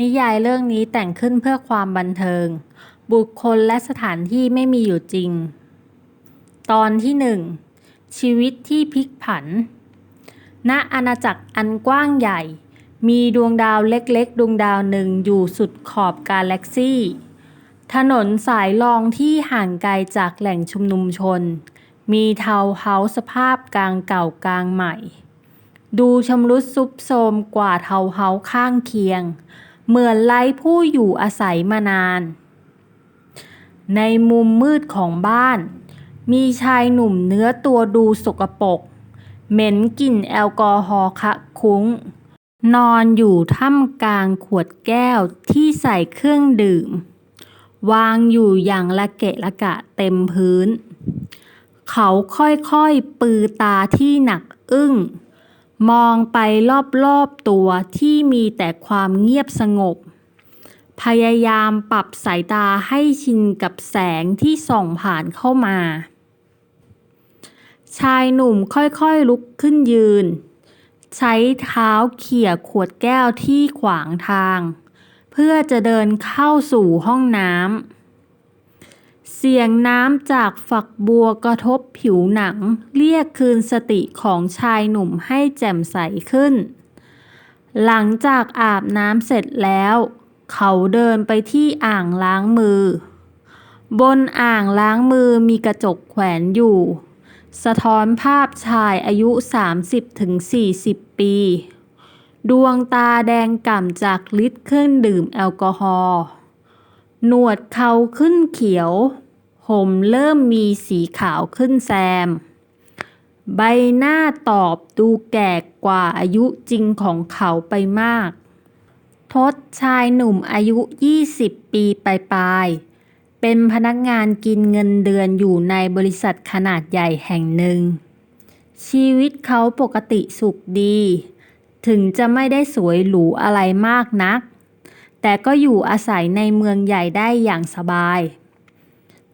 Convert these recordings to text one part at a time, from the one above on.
นิยายเรื่องนี้แต่งขึ้นเพื่อความบันเทิง บุคคลและสถานที่ไม่มีอยู่จริง ตอนที่หนึ่งชีวิตที่พลิกผัน ณ อาณาจักรอันกว้างใหญ่ มีดวงดาวเล็กๆ ดวงดาวหนึ่งอยู่สุดขอบกาแล็กซี่ ถนนสายรองที่ห่างไกลจากแหล่งชุมนุมชน มีเทาเฮาสภาพกลางเก่ากลางใหม่ ดูชำรุดซุบโทรมกว่าเทาเฮาข้างเคียง เหมือนไร้ผู้อยู่อาศัยมานาน ในมุมมืดของบ้าน มีชายหนุ่มเนื้อตัวดูสกปรกเหม็นกลิ่นแอลกอฮอล์คะคุ้ง นอนอยู่ท่ามกลางขวดแก้วที่ใส่เครื่องดื่ม วางอยู่อย่างละเกะละกะเต็มพื้น เขาค่อยๆ ปือตาที่หนักอึ้ง มองไปรอบๆตัวที่มีแต่ความเงียบสงบ พยายามปรับสายตาให้ชินกับแสงที่ส่องผ่านเข้ามา ชายหนุ่มค่อยๆลุกขึ้นยืน ใช้เท้าเขี่ยขวดแก้วที่ขวางทาง เพื่อจะเดินเข้าสู่ห้องน้ำ เสียงน้ำจากฝักบัวกระทบผิวหนัง เรียกคืนสติของชายหนุ่มให้แจ่มใสขึ้น หลังจากอาบน้ำเสร็จแล้ว เขาเดินไปที่อ่างล้างมือ บนอ่างล้างมือมีกระจกแขวนอยู่ สะท้อนภาพชายอายุ 30-40 ปี ดวงตาแดงก่ำจากฤทธิ์เครื่องดื่มแอลกอฮอล์หนวดเขาขึ้นเขียว ผมเริ่มมีสีขาวขึ้นแซม ใบหน้าตอบดูแก่กว่าอายุจริงของเขาไปมาก ทศชายหนุ่มอายุ 20 ปีปลายๆเป็นพนักงานกินเงินเดือนอยู่ในบริษัทขนาดใหญ่แห่งหนึ่ง ชีวิตเขาปกติสุขดี ถึงจะไม่ได้สวยหรูอะไรมากนัก แต่ก็อยู่อาศัยในเมืองใหญ่ได้อย่างสบาย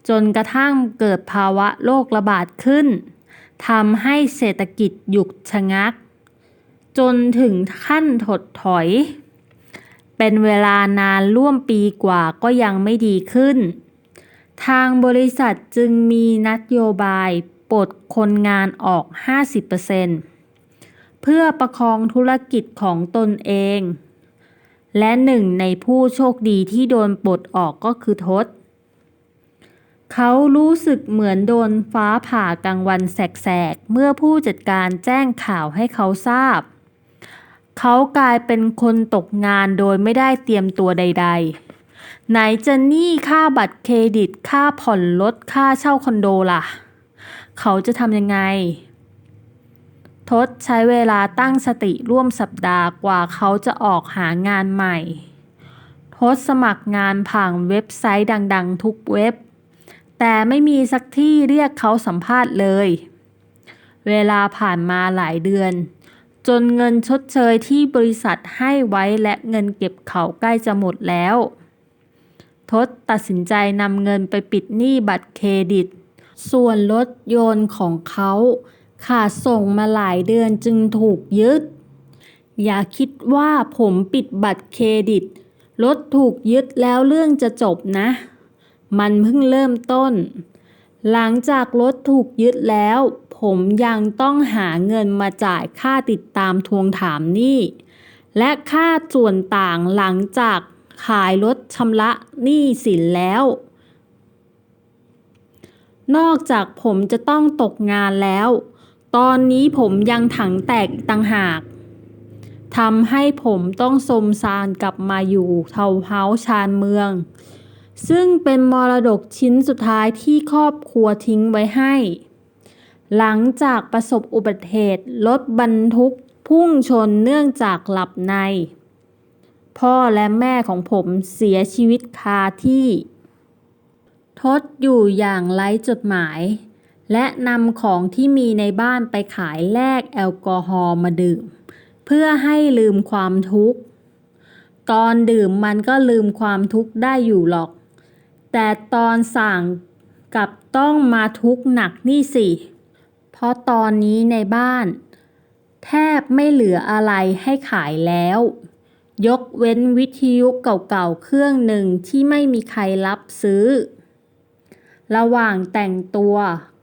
จนกระทั่งเกิดภาวะโรคระบาดขึ้นทำให้เศรษฐกิจหยุดชะงัก จนถึงขั้นถดถอย เป็นเวลานานร่วมปีกว่าก็ยังไม่ดีขึ้น ทางบริษัทจึงมีนโยบายปลดคนงานออก 50%เพื่อประคองธุรกิจของตนเอง และหนึ่งในผู้โชคดีที่โดนปลดออกก็คือทศ เขารู้สึกเหมือนโดนฟ้าผ่ากลางวันแสกๆ เมื่อผู้จัดการแจ้งข่าวให้เขาทราบ เขากลายเป็นคนตกงานโดยไม่ได้เตรียมตัวใด ๆ ไหนจะหนี้ค่าบัตรเครดิตค่าผ่อนรถค่าเช่าคอนโดล่ะ เขาจะทำยังไง ทศใช้เวลาตั้งสติร่วมสัปดาห์กว่าเขาจะออกหางานใหม่ ทศสมัครงานผ่านเว็บไซต์ดัง ๆ ทุกเว็บ แต่ไม่มีสักที่เรียกเขาสัมภาษณ์เลย เวลาผ่านมาหลายเดือน จนเงินชดเชยที่บริษัทให้ไว้และเงินเก็บเขาใกล้จะหมดแล้ว ทศตัดสินใจนำเงินไปปิดหนี้บัตรเครดิต ส่วนรถยนต์ของเขาขาดส่งมาหลายเดือนจึงถูกยึด อย่าคิดว่าผมปิดบัตรเครดิตรถถูกยึดแล้วเรื่องจะจบนะ มันเพิ่งเริ่มต้น หลังจากรถถูกยึดแล้ว ผมยังต้องหาเงินมาจ่ายค่าติดตามทวงถามหนี้ และค่าส่วนต่างหลังจากขายรถชำระหนี้สินแล้ว นอกจากผมจะต้องตกงานแล้ว ตอนนี้ผมยังถังแตกต่างหากทำให้ผมต้องสมซานกลับมาอยู่เทาวเฮาส์ชานเมือง ซึ่งเป็นมรดกชิ้นสุดท้ายที่ครอบครัวทิ้งไว้ให้ หลังจากประสบอุบัติเหตุรถบรรทุกพุ่งชนเนื่องจากหลับใน พ่อและแม่ของผมเสียชีวิตคาที่ทศอยู่อย่างไร้จดหมาย และนำของที่มีในบ้านไปขายแลกแอลกอฮอล์มาดื่ม เพื่อให้ลืมความทุกข์ ตอนดื่มมันก็ลืมความทุกข์ได้อยู่หรอก แต่ตอนสั่งกับต้องมาทุกข์หนักนี่สิ เพราะตอนนี้ในบ้าน แทบไม่เหลืออะไรให้ขายแล้ว ยกเว้นวิทยุเก่าๆเครื่องหนึ่งที่ไม่มีใครรับซื้อ ระหว่างแต่งตัว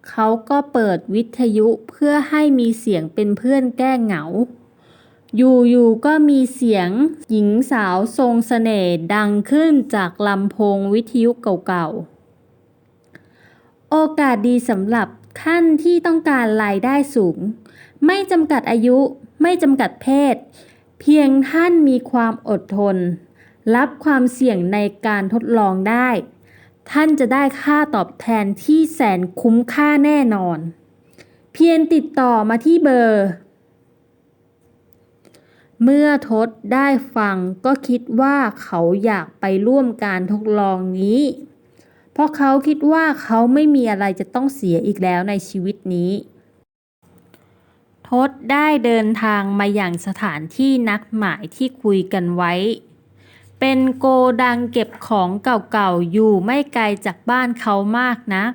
เขาก็เปิดวิทยุเพื่อให้มีเสียงเป็นเพื่อนแก้เหงา อยู่ๆก็มีเสียงหญิงสาวทรงเสน่ห์ดังขึ้นจากลำโพงวิทยุเก่าๆ โอกาสดีสำหรับท่านที่ต้องการรายได้สูง ไม่จำกัดอายุไม่จำกัดเพศ เพียงท่านมีความอดทน รับความเสี่ยงในการทดลองได้ ท่านจะได้ค่าตอบแทนที่แสนคุ้มค่าแน่นอน เพียงติดต่อมาที่เบอร์ เมื่อทศได้ฟังก็คิดว่าเขาอยากไปร่วมการทดลองนี้ เพราะเขาคิดว่าเขาไม่มีอะไรจะต้องเสียอีกแล้วในชีวิตนี้ทศได้เดินทางมาอย่างสถานที่นัดหมายที่คุยกันไว้ เป็นโกดังเก็บของเก่าๆ อยู่ไม่ไกลจากบ้านเขามากนะัก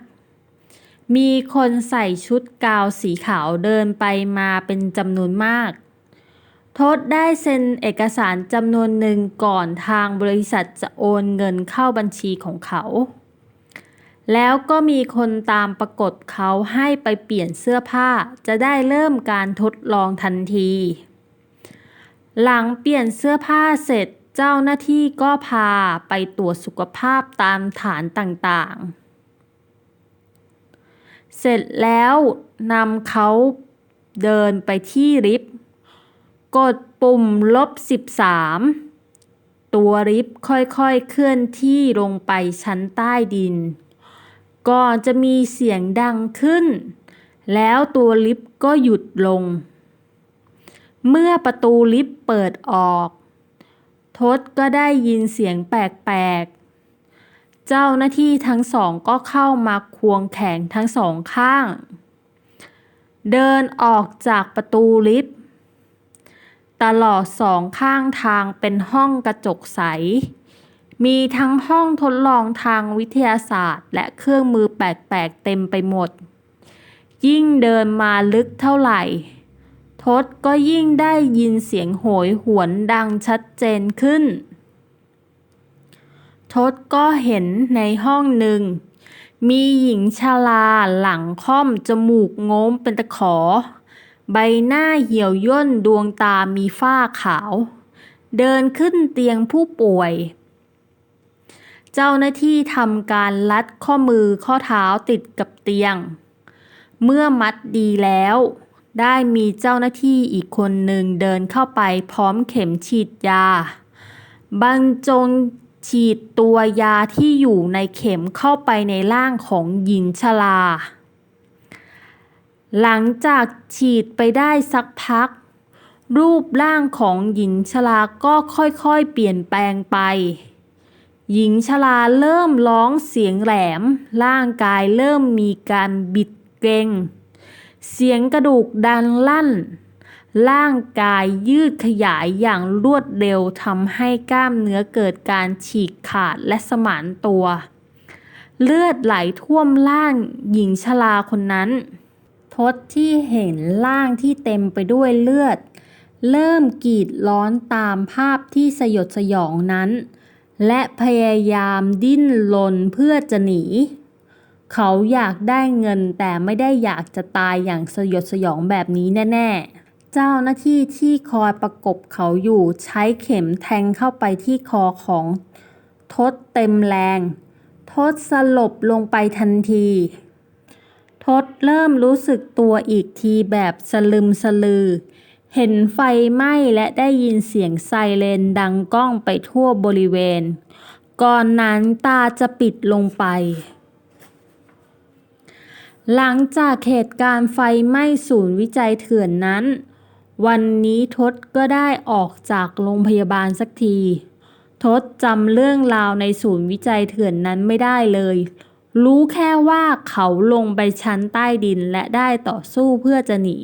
มีคนใส่ชุดกาวสีขาวเดินไปมาเป็นจำนวนมาก ทศได้เซ็นเอกสารจำนวนหนึ่งก่อนทางบริษัทจะโอนเงินเข้าบัญชีของเขา แล้วก็มีคนตามประกฏเขาให้ไปเปลี่ยนเสื้อผ้าจะได้เริ่มการทดลองทันที หลังเปลี่ยนเสื้อผ้าเสร็จเจ้าหน้าที่ก็พาไปตรวจสุขภาพตามฐานต่างๆ เสร็จแล้วนำเขาเดินไปที่ลิฟต์ กดปุ่มลบ 13 ตัวลิฟต์ค่อยๆเคลื่อนที่ลงไปชั้นใต้ดิน ก่อนจะมีเสียงดังขึ้น แล้วตัวลิฟต์ก็หยุดลง เมื่อประตูลิฟต์เปิดออก ทศก็ได้ยินเสียงแปลกๆ เจ้าหน้าที่ทั้งสองก็เข้ามาควงแขนทั้งสองข้าง เดินออกจากประตูลิฟต์ ตลอดสองข้างทางเป็นห้องกระจกใส มีทั้งห้องทดลองทางวิทยาศาสตร์ และเครื่องมือแปลกๆเต็มไปหมด ยิ่งเดินมาลึกเท่าไหร่ ทศก็ยิ่งได้ยินเสียงโหยหวนดังชัดเจนขึ้น ทศก็เห็นในห้องหนึ่ง มีหญิงชราหลังค่อมจมูกโง้มเป็นตะขอ ใบหน้าเหี่ยวย่นดวงตามีฝ้าขาว เดินขึ้นเตียงผู้ป่วย เจ้าหน้าที่ทำการลัดข้อมือข้อเท้าติดกับเตียง เมื่อมัดดีแล้ว ได้มีเจ้าหน้าที่อีกคนหนึ่งเดินเข้าไปพร้อมเข็มฉีดยา บรรจงฉีดตัวยาที่อยู่ในเข็มเข้าไปในร่างของหญิงชรา หลังจากฉีดไปได้สักพัก รูปร่างของหญิงชราก็ค่อยๆเปลี่ยนแปลงไป หญิงชราเริ่มร้องเสียงแหลม ร่างกายเริ่มมีการบิดเกร็ง เสียงกระดูกดันลั่น ร่างกายยืดขยายอย่างรวดเร็วทำให้กล้ามเนื้อเกิดการฉีกขาดและสมานตัว เลือดไหลท่วมร่างหญิงชราคนนั้น ทศที่เห็นร่างที่เต็มไปด้วยเลือด เริ่มกรีดร้อนตามภาพที่สยดสยองนั้น และพยายามดิ้นรนเพื่อจะหนี เขาอยากได้เงินแต่ไม่ได้อยากจะตายอย่างสยดสยองแบบนี้แน่ๆ เจ้าหน้าที่ที่คอยประกบเขาอยู่ใช้เข็มแทงเข้าไปที่คอของทศเต็มแรง ทศสลบลงไปทันที ทศเริ่มรู้สึกตัวอีกทีแบบสลึมสลือ เห็นไฟไหม้และได้ยินเสียงไซเรนดังก้องไปทั่วบริเวณ ก่อนนั้นตาจะปิดลงไป หลังจากเหตุการณ์ไฟไหม้ศูนย์วิจัยเถื่อนนั้น วันนี้ทศก็ได้ออกจากโรงพยาบาลสักที ทศจำเรื่องราวในศูนย์วิจัยเถื่อนนั้นไม่ได้เลย รู้แค่ว่าเขาลงไปชั้นใต้ดินและได้ต่อสู้เพื่อจะหนี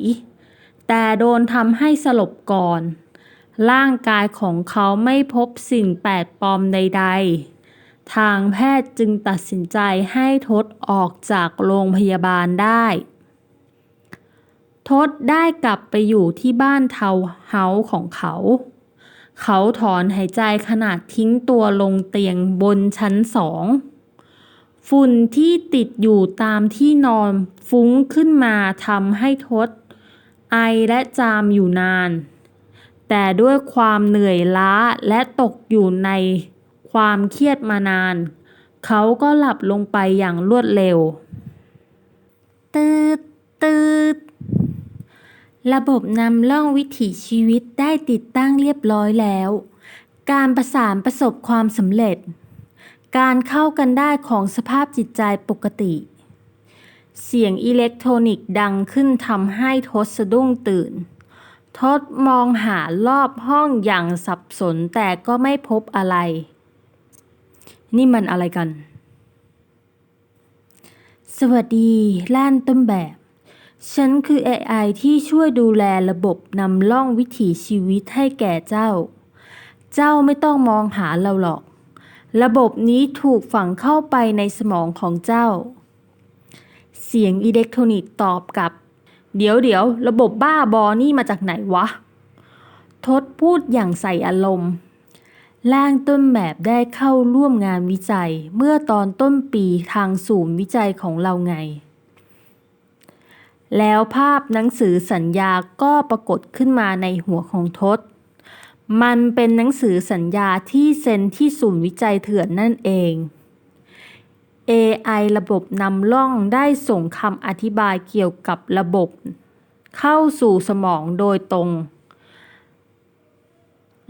แต่โดนทำให้สลบก่อน ร่างกายของเขาไม่พบสิ่งแปลกปลอมใด ๆ ทางแพทย์จึงตัดสินใจให้ทศออกจากโรงพยาบาลได้ ทศได้กลับไปอยู่ที่บ้านเทาเฮาของเขา เขาถอนหายใจขนาดทิ้งตัวลงเตียงบนชั้นสอง ฝุ่นที่ติดอยู่ตามที่นอนฟุ้งขึ้นมาทำให้ทศไอและจามอยู่นาน แต่ด้วยความเหนื่อยล้าและตกอยู่ในความเครียดมานาน เขาก็หลับลงไปอย่างรวดเร็ว ตืดตืดระบบนำล่องวิถีชีวิตได้ติดตั้งเรียบร้อยแล้ว การประสานประสบความสำเร็จ การเข้ากันได้ของสภาพจิตใจปกติ เสียงอิเล็กทรอนิกส์ดังขึ้นทำให้ทศสะดุ้งตื่น ทศมองหารอบห้องอย่างสับสนแต่ก็ไม่พบอะไร นี่มันอะไรกัน สวัสดีล้านต้นแบบ ฉันคือ AI ที่ช่วยดูแลระบบนำล่องวิถีชีวิตให้แก่เจ้า เจ้าไม่ต้องมองหาเราหรอก ระบบนี้ถูกฝังเข้าไปในสมองของเจ้า เสียงอิเล็กทรอนิกตอบกลับ เดี๋ยวเดี๋ยวระบบบ้าบอนี่มาจากไหนวะ ทศพูดอย่างใส่อารมณ์ ร่างต้นแบบได้เข้าร่วมงานวิจัยเมื่อตอนต้นปีทางศูนย์วิจัยของเราไง แล้วภาพหนังสือสัญญาก็ปรากฏขึ้นมาในหัวของทศ มันเป็นหนังสือสัญญาที่เซ็นที่ศูนย์วิจัยเถื่อนนั่นเอง AI ระบบนำล่องได้ส่งคำอธิบายเกี่ยวกับระบบ เข้าสู่สมองโดยตรง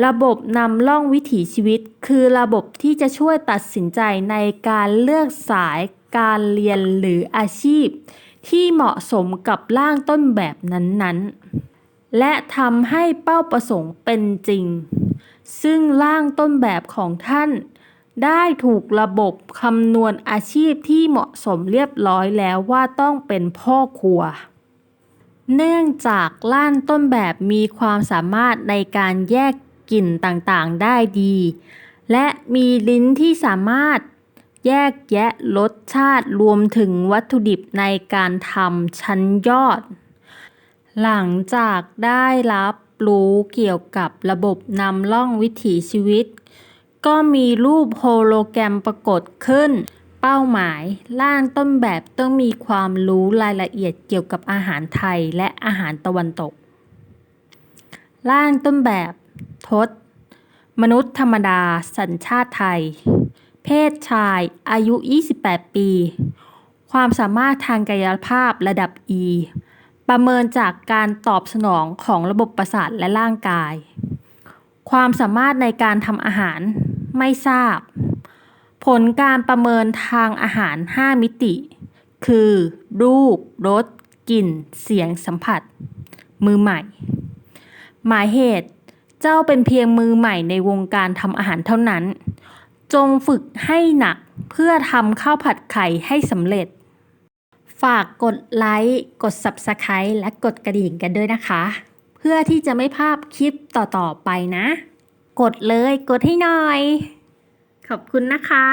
ระบบนำล่องวิถีชีวิต คือระบบที่จะช่วยตัดสินใจในการเลือกสายการเรียนหรืออาชีพ ที่เหมาะสมกับร่างต้นแบบนั้นๆ และทำให้เป้าประสงค์เป็นจริง ซึ่งร่างต้นแบบของท่าน ได้ถูกระบบคำนวณอาชีพที่เหมาะสมเรียบร้อยแล้วว่าต้องเป็นพ่อครัว เนื่องจากล้านต้นแบบมีความสามารถในการแยกกลิ่นต่างๆได้ดี และมีลิ้นที่สามารถแยกแยะรสชาติรวมถึงวัตถุดิบในการทำชั้นยอด หลังจากได้รับรู้เกี่ยวกับระบบนำล่องวิถีชีวิต ก็มีรูปโฮโลแกรมปรากฏขึ้น เป้าหมายร่างต้นแบบต้องมีความรู้รายละเอียดเกี่ยวกับอาหารไทยและอาหารตะวันตก ร่างต้นแบบทศ มนุษย์ธรรมดาสัญชาติไทย เพศชายอายุ 28 ปี ความสามารถทางกายภาพระดับ E ประเมินจากการตอบสนองของระบบประสาทและร่างกาย ความสามารถในการทำอาหารไม่ทราบ ผลการประเมินทางอาหาร 5 มิติ คือ รูป รส กลิ่น เสียง สัมผัส มือใหม่ หมายเหตุ เจ้าเป็นเพียงมือใหม่ในวงการทำอาหารเท่านั้น จงฝึกให้หนักเพื่อทำข้าวผัดไข่ให้สำเร็จ ฝากกดไลค์ กด Subscribe และกดกระดิ่งกันด้วยนะคะ เพื่อที่จะไม่พลาดคลิปต่อ ๆ ไปนะ กดเลยกดให้หน่อย ขอบคุณนะคะ